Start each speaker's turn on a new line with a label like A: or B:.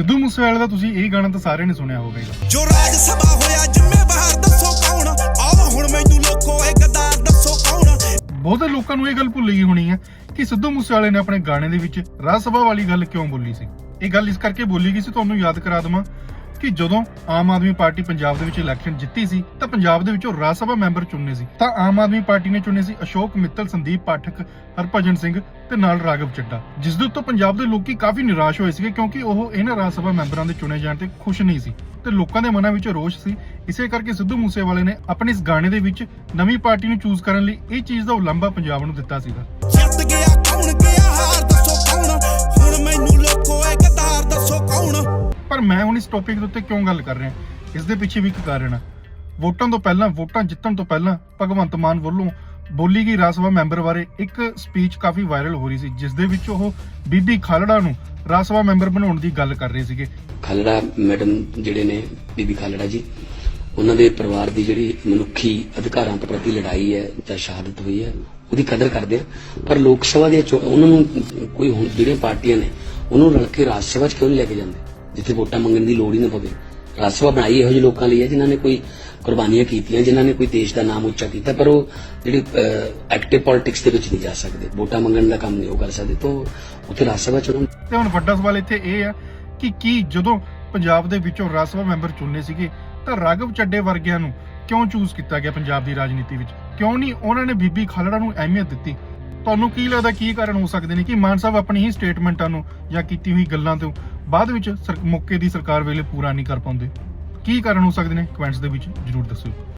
A: ਸਿੱਧੂ ਮੂਸੇਵਾਲੇ ਦਾ ਤੁਸੀਂ ਇਹ ਗਾਣਾ ਤਾਂ ਸਾਰਿਆਂ ਨੇ ਸੁਣਿਆ ਹੋਵੇਗਾ।
B: ਜੋ ਰਾਜ ਸਭਾ ਹੋਇਆ ਜ਼ਿੰਮੇਵਾਰ ਦੱਸੋ ਕੌਣ? ਆਓ ਹੁਣ ਮੈਨੂੰ ਲੋਕੋ ਇਹ ਗਦਾਰ ਦੱਸੋ ਕੌਣ?
A: ਬਹੁਤੇ ਲੋਕਾਂ ਨੂੰ ਇਹ ਗੱਲ ਭੁੱਲ ਗਈ ਹੋਣੀ ਹੈ ਕਿ ਸਿੱਧੂ ਮੂਸੇਵਾਲੇ ਨੇ ਆਪਣੇ ਗਾਣੇ ਦੇ ਵਿੱਚ ਰਾਜ ਸਭਾ ਵਾਲੀ ਗੱਲ ਕਿਉਂ ਬੋਲੀ ਸੀ? ਇਹ ਗੱਲ ਇਸ ਕਰਕੇ ਬੋਲੀ ਗਈ ਸੀ ਤੁਹਾਨੂੰ ਯਾਦ ਕਰਾ ਦਵਾਂ। ਕਿ ਜਦੋਂ ਆਮ ਆਦਮੀ ਪਾਰਟੀ ਪੰਜਾਬ ਦੇ ਵਿੱਚ ਇਲੈਕਸ਼ਨ ਜਿੱਤੀ ਸੀ, ਤਾਂ ਪੰਜਾਬ ਦੇ ਵਿੱਚੋਂ ਰਾਜ ਸਭਾ ਮੈਂਬਰ ਚੁਣਨੇ ਸੀ। ਤਾਂ ਆਮ ਆਦਮੀ ਪਾਰਟੀ ਨੇ ਚੁਣੇ ਸੀ ਅਸ਼ੋਕ ਮਿੱਤਲ, ਸੰਦੀਪ ਪਾਠਕ, ਹਰਭਜਨ ਸਿੰਘ ਤੇ ਨਾਲ ਰਾਘਵ ਚੱਡਾ ਜਿਸ ਦੇ ਉੱਤੇ ਪੰਜਾਬ ਦੇ ਲੋਕੀ ਕਾਫੀ ਨਿਰਾਸ਼ ਹੋਏ ਸੀਗੇ ਕਿਉਂਕਿ ਉਹ ਇਹਨਾਂ ਰਾਜ ਸਭਾ ਮੈਂਬਰਾਂ ਦੇ ਚੁਣੇ ਜਾਣ ਤੇ ਖੁਸ਼ ਨਹੀਂ ਸੀ ਤੇ ਲੋਕਾਂ ਦੇ ਮਨਾਂ ਵਿੱਚ ਰੋਸ਼ ਸੀ। ਇਸੇ ਕਰਕੇ ਸਿੱਧੂ ਮੂਸੇਵਾਲੇ ਨੇ ਆਪਣੇ ਇਸ ਗਾਣੇ ਦੇ ਵਿੱਚ ਨਵੀਂ ਪਾਰਟੀ ਨੂੰ ਚੂਜ਼ ਕਰਨ ਲਈ ਇਹ ਚੀਜ਼ ਦਾ ਉਲੰਭਾ ਪੰਜਾਬ ਨੂੰ ਦਿੱਤਾ ਸੀਗਾ।
B: ਜਿੱਤ ਗਿਆ ਕੌਣ ਗਿਆ
A: ਪਰ ਮੈਂ ਹੁਣ ਇਸ ਟੌਪਿਕ ਦੇ ਉੱਤੇ ਕਿਉਂ ਗੱਲ ਕਰ ਰਿਹਾ? ਇਸ ਦੇ ਪਿੱਛੇ ਵੀ ਇੱਕ ਕਾਰਨ ਹੈ ਵੋਟਾਂ ਤੋਂ ਪਹਿਲਾਂ, ਵੋਟਾਂ ਜਿੱਤਣ ਤੋਂ ਪਹਿਲਾਂ ਭਗਵੰਤ ਮਾਨ ਵੱਲੋਂ ਬੋਲੀ ਗਈ ਰਾਜ ਸਭਾ ਮੈਂਬਰ ਬਾਰੇ ਇੱਕ ਸਪੀਚ ਕਾਫੀ ਵਾਇਰਲ ਹੋ ਰਹੀ ਸੀ, ਜਿਸ ਦੇ ਵਿੱਚ ਉਹ ਬੀਬੀ ਖਾਲੜਾ ਨੂੰ ਰਾਜ ਸਭਾ ਮੈਂਬਰ ਬਣਾਉਣ ਦੀ ਗੱਲ ਕਰ ਰਹੇ ਸੀਗੇ।
C: ਖਾਲੜਾ ਮੈਡਮ ਜਿਹੜੇ ਨੇ, ਬੀਬੀ ਖਾਲੜਾ ਜੀ, ਉਹਨਾਂ ਦੇ ਪਰਿਵਾਰ ਦੀ ਜਿਹੜੀ ਮਨੁੱਖੀ ਅਧਿਕਾਰਾਂ ਪ੍ਰਤੀ ਲੜਾਈ ਹੈ ਜਾਂ ਸ਼ਹਾਦਤ ਹੋਈ ਹੈ, ਉਹਦੀ ਕਦਰ ਕਰਦੇ ਆ। ਪਰ ਲੋਕ ਸਭਾ ਦੀਆਂ ਚੋ- ਉਹਨਾਂ ਨੂੰ ਕੋਈ ਹੁਣ ਪਾਰਟੀਆਂ ਨੇ, ਉਹਨੂੰ ਰਲ ਕੇ ਰਾਜ ਸਭਾ 'ਚ ਕਿਉਂ ਨਹੀਂ ਲੈ ਕੇ ਜਾਂਦੇ? ਜਿੱਥੇ ਵੋਟਾਂ ਮੰਗਣ ਦੀ ਲੋੜ ਹੀ ਨਾ ਪਵੇ। ਰਾਜ ਸਭਾ ਬਣਾਈ ਇਹੋ ਜਿਹੇ ਲੋਕਾਂ ਲਈ ਹੈ, ਜਿਨ੍ਹਾਂ ਨੇ ਕੋਈ ਕੁਰਬਾਨੀਆਂ ਕੀਤੀਆਂ, ਜਿਨ੍ਹਾਂ ਨੇ ਕੋਈ ਦੇਸ਼ ਦਾ ਨਾਮ ਉੱਚਾ ਕੀਤਾ, ਪਰ ਉਹ ਜਿਹੜੀ ਐਕਟਿਵ ਪੋਲਿਟਿਕਸ ਦੇ ਵਿੱਚ ਨਹੀਂ ਜਾ ਸਕਦੇ। ਵੋਟਾਂ ਮੰਗਣ ਦਾ ਕੰਮ ਨਹੀਂ ਉਹ ਕਰ ਸਕਦੇ, ਤਾਂ ਉੱਥੇ ਰਾਜ ਸਭਾ
A: ਤੇ ਹੁਣ ਵੱਡਾ ਸਵਾਲ ਇੱਥੇ ਇਹ ਆ ਕਿ ਕੀ ਜਦੋਂ ਪੰਜਾਬ ਦੇ ਵਿੱਚੋਂ ਰਾਜ ਮੈਂਬਰ ਚੁਣਨੇ ਸੀਗੇ, ਤਾਂ ਰਾਘਵ ਚੱਡੇ ਵਰਗਿਆਂ ਨੂੰ ਕਿਉਂ ਚੂਜ਼ ਕੀਤਾ ਗਿਆ ਪੰਜਾਬ ਦੀ ਰਾਜਨੀਤੀ ਵਿੱਚ? ਕਿਉਂ ਨਹੀਂ ਉਹਨਾਂ ਨੇ ਬੀਬੀ ਖਾਲੜਾ ਨੂੰ ਅਹਿਮੀਅਤ ਦਿੱਤੀ? ਤੁਹਾਨੂੰ ਕੀ ਲੱਗਦਾ, ਕੀ ਕਾਰਨ ਹੋ ਸਕਦੇ ਨੇ? ਕਿ ਮਾਨ ਸਾਹਿਬ ਆਪਣੀ ਹੀ ਸਟੇਟਮੈਂਟਾਂ ਨੂੰ ਜਾਂ ਕੀਤੀ ਹੋਈ ਗੱਲਾਂ ਤੋਂ ਬਾਅਦ ਵਿੱਚ ਸਰ- ਮੌਕੇ ਦੀ ਸਰਕਾਰ ਵੇਲੇ ਪੂਰਾ ਨਹੀਂ ਕਰ ਪਾਉਂਦੇ। ਕੀ ਕਾਰਨ ਹੋ ਸਕਦੇ ਨੇ? ਕਮੈਂਟਸ ਦੇ ਵਿੱਚ ਜਰੂਰ ਦੱਸਿਓ।